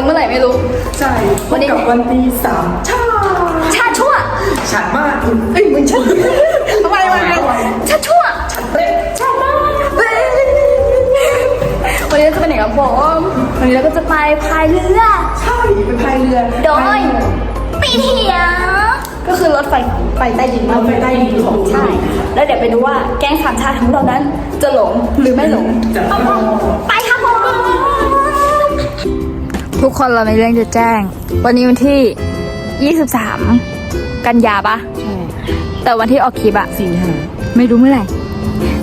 คัมแบ็กแต่เราเมื่อไหร่ไม่รู้ ใช่พบกับวันตีสามชาชาชั่วฉันมากเอ้ยไม่ใช่ทำไมมันเป็นชาชั่วเป๊ะชามากวันนี้เราจะไปไหนกันผมวันนี้เราก็จะไปพายเรือใช่ไปพายเรือโดยปีเถียก็คือรถไฟไปใต้ดินเราไปใต้ดินของใช่ แล้วเดี๋ยวไปดูว่าแก๊งสามชาติของเรานั้น จะหลงหรือไม่หลงจะไปครับผม ทุกคนเรามีเรื่องจะแจ้ง วันนี้วันที่ 23 กันยาปะแต่วันที่ออกคลิปอะสิงหาไม่รู้เมื่อไหร่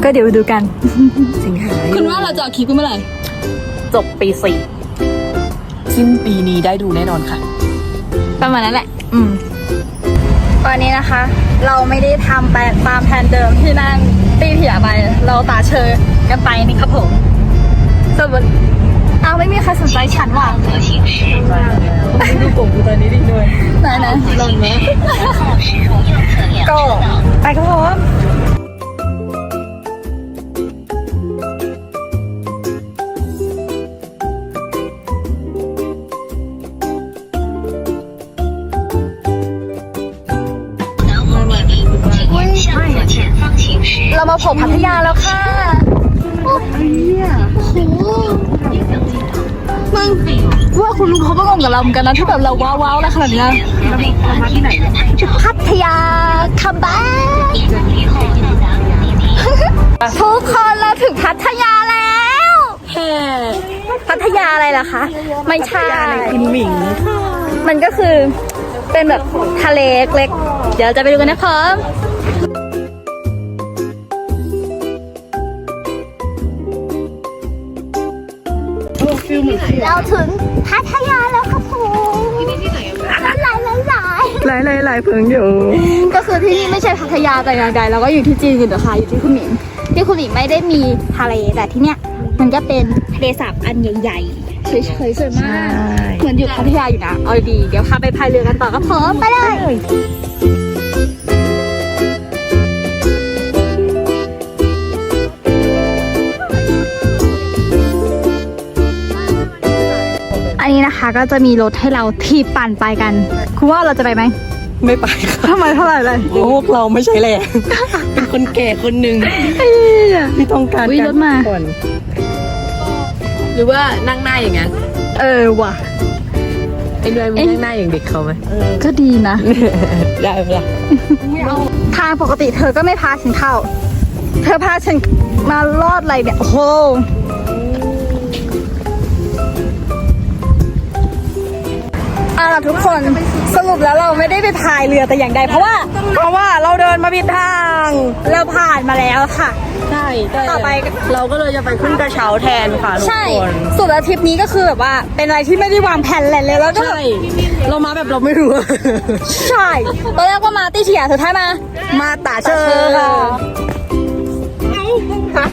ก็เดี๋ยวไปดูกัน สิงหาคุณว่าเราจะออกคลิปกันเมื่อไหร่ จบปีสี่สิ้นปีนี้ได้ดูแน่นอนค่ะ ประมาณนั้นแหละ อืมตอนนี้นะคะ เราไม่ได้ทำไปตามแผนเดิมที่นั่งตีเถียไป เราตาเชยกันไปนี่ครับผมสมมติเอาไม่มีใครสนใจฉันว่ะดูกลุ่มกูตอนนี้ดิด้วยไหนไหนลงไหมก็ไปครับผมเรามาโผล่พัทยาแล้วค่ะ โอ้โห มึงว่าคุณลุงเขาก็งงกับเราเหมือนกันนะที่แบบเราว้าวๆอะไรขนาดเนี้ยมาที่ไหนพัทยาคัมแบ็กทุกคนเราถึงพัทยาแล้วแฮ่พัทยาอะไรล่ะคะไม่ใช่คุณหมิง มันก็คือเป็นแบบทะเลเล็กๆเดี๋ยวจะไปดูกันนะพร้อม เราถึงพัทยาแล้วครับผมหลายหลายหลายหลายหลายหลายเพิงอยู่ ก็คือที่นี่ไม่ใช่พัทยาแต่อย่างใดเราก็อยู่ที่จีนอยู่นะคะอยู่ที่คุณหมิง ที่คุณหมิงไม่ได้มีทะเลแต่ที่เนี้ยมันก็เป็นทะเลสาบอันใหญ่ๆสวยๆสวยมากเหมือนอยู่พัทยาอยู่นะเอาดีๆเดี๋ยวพาไปพายเรือกันต่อก็พร้อมไปเลย ก็จะมีรถให้เราทีบปั่นไปกันคุณว่าเราจะไปไหมไม่ไปค่ะทำไมเท่าไหร่เลยพวกเราไม่ใช่แหละ เป็นคนแก่คนหนึ่งที่ต้องการอุ๊ยรถมาก่อนหรือว่านั่งหน้าอย่างนั้นเออว่ะไอ้ด้วยมีนั่งหน้าอย่างเด็กเขาไหมก็ดีนะ ได้ไหมล่ะทางปกติเธอก็ไม่พาฉันเข้า เธอพาฉันมาลอดอะไรเนี่ยโอ้ เอาล่ะทุกคนสรุปแล้วเราไม่ได้ไปพายเรือแต่อย่างใดเพราะว่า เพราะว่าเราเดินมาผิดทาง เราผ่านมาแล้วค่ะ ใช่แต่ต่อไป เราก็เลยจะไปขึ้นกระเช้าแทนค่ะทุกใช่คนสุดแล้วทริปนี้ก็คือแบบว่าเป็นอะไรที่ไม่ได้วางแผนอะไรเลยแล้วก็ใช่ เรามาแบบเราไม่รู้ ใช่ตอนแรกว่ามาตีเฉียสุดท้ายมา มาตาเชอเชอค่ะ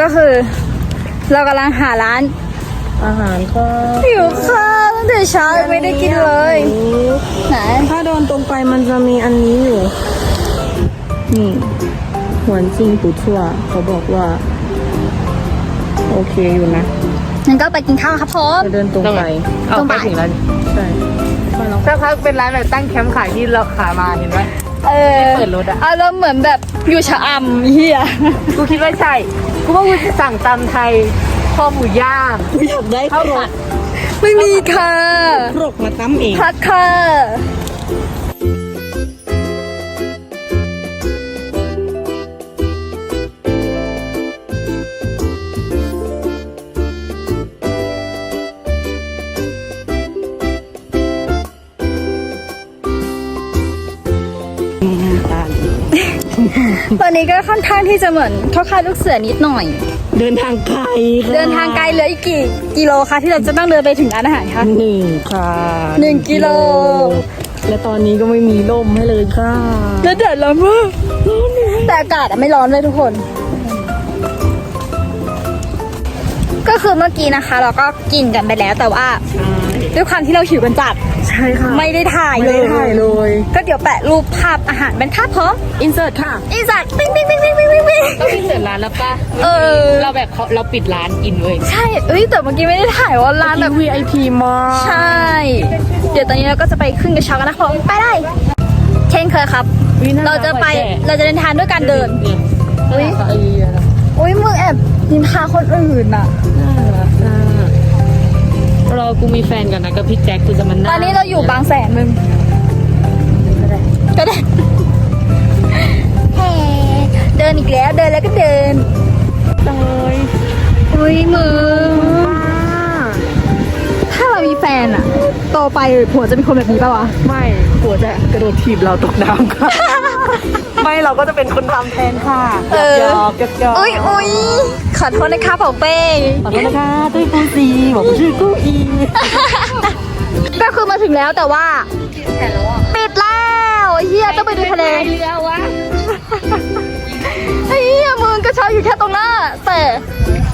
ก็คือ เรากำลังหาร้านอาหารก็หิวข้าวตั้งแต่เช้ายังไม่ได้กินเลย ไหน ถ้าเดินตรงไปมันจะมีอันนี้อยู่ นี่หวนจิงปูทั่ว เขาบอกว่า โอเคอยู่นะงั้นก็ไปกินข้าวครับผมจะเดินตรงไปตรงไปถึงแล้วใช่สักพักเป็นร้านแบบตั้งแคมป์ขายที่เราขามาเห็นไหม เออเปิดรถอะ อารมณ์เหมือนแบบอยู่ชะอำเฮียกูคิดว่าใช่ กูว่ากูจะสั่งตำไทยคอหมูย่างอยากได้ข้าวผัดไม่มีค่ะครกมาตั้มเองพักค่ะ ตอนนี้ก็ค่อนข้างที่จะเหมือนเข้าค่ายลูกเสือนิดหน่อย เดินทางไกลค่ะเดินทางไกลเหลืออีกกี่กิโลคะที่เราจะต้องเดินไปถึงร้านอาหารคะ หนึ่งค่ะหนึ่งกิโล และตอนนี้ก็ไม่มีร่มให้เลยค่ะแล้วแดดร้อนมากแต่อากาศอะไม่ร้อนเลยทุกคน ก็คือเมื่อกี้นะคะ เราก็กินกันไปแล้วแต่ว่า ด้วยความที่เราหิวกันจัด ใช่ค่ะ ไม่ได้ถ่ายไม่เลได้ยถ่ายเลย ก็เดี๋ยวแปะรูปภาพอาหารเป็นภาพพร้อมอินเสิร์ตค่ะอีสัตว์ปิ้งปิ้งปิ้งปิ้งปิ้งปิ้งปิ้งเสิร์ฟร้านแล้วป่ะเออ เราแบบเขาเราปิดร้านกินเว้ยใช่เอ้ยแต่เมื่อกี้ไม่ได้ถ่ายว่าร้านแบบ VIP มาก ใช่ เดี๋ยวตอนนี้เราก็จะไปขึ้นกระเช้ากันนะครับไปได้ เช่นเคยครับเราจะไปเราจะเดินทางด้วยการเดิน เนี่ยอุ๊ยไอ้เหี้ยอุ้ยมึงแอบนินทาคนอื่นอะน่ารักน่าร อกูมีแฟนก่อนนะกับพี่แจ็คกูจะมันตอนนี้เราอยู่บางแสนมึงก็ได้แหมเดินอีกแล้วเดินแล้วก็เดินเลยอุ้ยมึงถ้าเรามีแฟนอะโตไปผัวจะเป็นคนแบบนี้ป่าวะ ไม่ผัวจะกระโดดถีบเราตกน้ำค่ะ ไม่เราก็จะเป็นคนทำแทนค่ะเออหยอกหยอกหยอกอุ้ยอุ้ย ขอโทษนะคะเป่าเป้ขอโทษนะคะตุ้ยกูซีบอกชื่อกูอีก็คือมาถึงแล้วแต่ว่าปิดแล้วไอ้เฮียต้องไปดูทะเลเรือวะไอ้เฮียมึงกระเช้าอยู่แค่ตรงหน้าแต่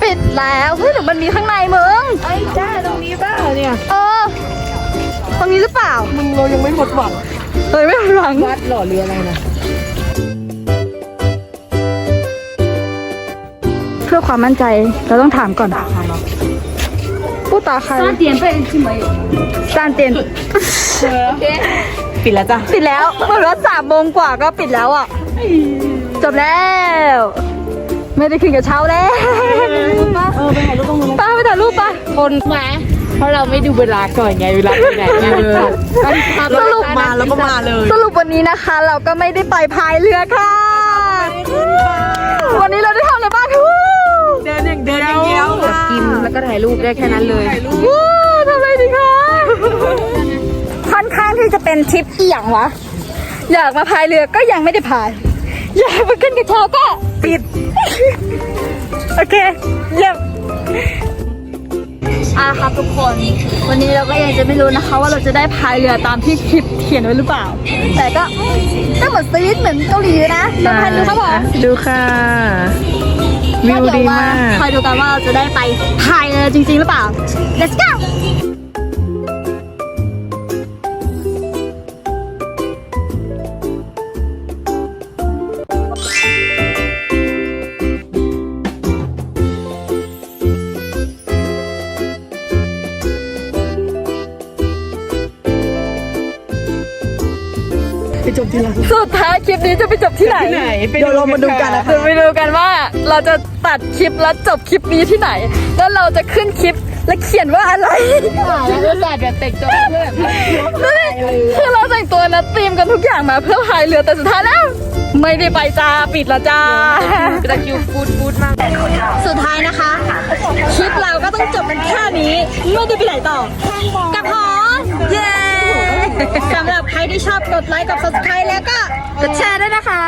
ปิดแล้วเฮ้ยหรือมันมีข้างในมึงไอ้จ้าตรงนี้เปล่าเนี่ยเออตรงนี้หรือเปล่า มึงเรายังไม่หมดหวังเฮ้ยไม่หลังวัดหล่อเรืออะไรนะ พื่อความมั่นใจเราต้องถามก่อนปูตาใครซานเตียนเป็นใช่ไหมซานเตียนปิดแล้วจ้ะปิดแล้วเหมือนว่าสามโมงกว่าก็ปิดแล้วอะจบแล้ว ไม่ได้ขึ้นกับเช้าแล้วเออไปถ่ายรูปตรงนู้นป้าไปถ่ายรูปป่ะคนมาเพราะเราไม่ดูเวลาก่อนไงเวลาไปไหนไงสรุปมาแล้วก็มาเลย สรุปวันนี้นะคะ เราก็ไม่ได้ไปพายเรือค่ะ วันนี้เราได้ทำอะไรบ้างทู เดินอย่างเดินอย่างเดียวค่ะกินแล้วก็ถ่ายรูปได้แค่นั้นเลยวู้ทำอะไรดีคะค่อนข้างที่จะเป็นทริปเอี่ยงวะ อยากมาพายเรือก็ยังไม่ได้พาย อยากมาขึ้นกระเช้าก็ปิด โอเคเยี่ยมอะครับทุกคน วันนี้เราก็ยังจะไม่รู้นะคะ ว่าเราจะได้พายเรือตามที่คลิปเขียนไว้หรือเปล่า แต่ก็ก็เหมือนสวิตเหมือนเกาหลีนะลองพายดูครับผมดูค่ะ วิวดีมาก คอยดูกันว่าเราจะได้ไปพายเรือจริง ๆ หรือเปล่า let's go สุดท้ายคลิปนี้จะไปจบที่ไหนที่ไหนไปเดี๋ยวเรามาดูกันนะคะเดี๋ยวไปดูกันว่าเราจะตัดคลิปแล้วจบคลิปนี้ที่ไหน แล้วเราจะขึ้นคลิปและเขียนว่าอะไรแล้วก็แบบแต่งตัวเพื่อนคือเราแต่งตัวนะเตรียมกันทุกอย่างมาเพื่อพายเรือแต่สุดท้ายแล้ว ไม่ได้ไปจ้าปิดแล้วจ้าตะคิวฟูดฟูดมาก สุดท้ายนะคะ คลิปเราก็ต้องจบกันแค่นี้ ไม่ได้ไปไหนต่อกลับหอเย้ สำหรับใครที่ชอบกดไลค์กด subscribe แล้วก็กดแชร์ด้วยนะคะ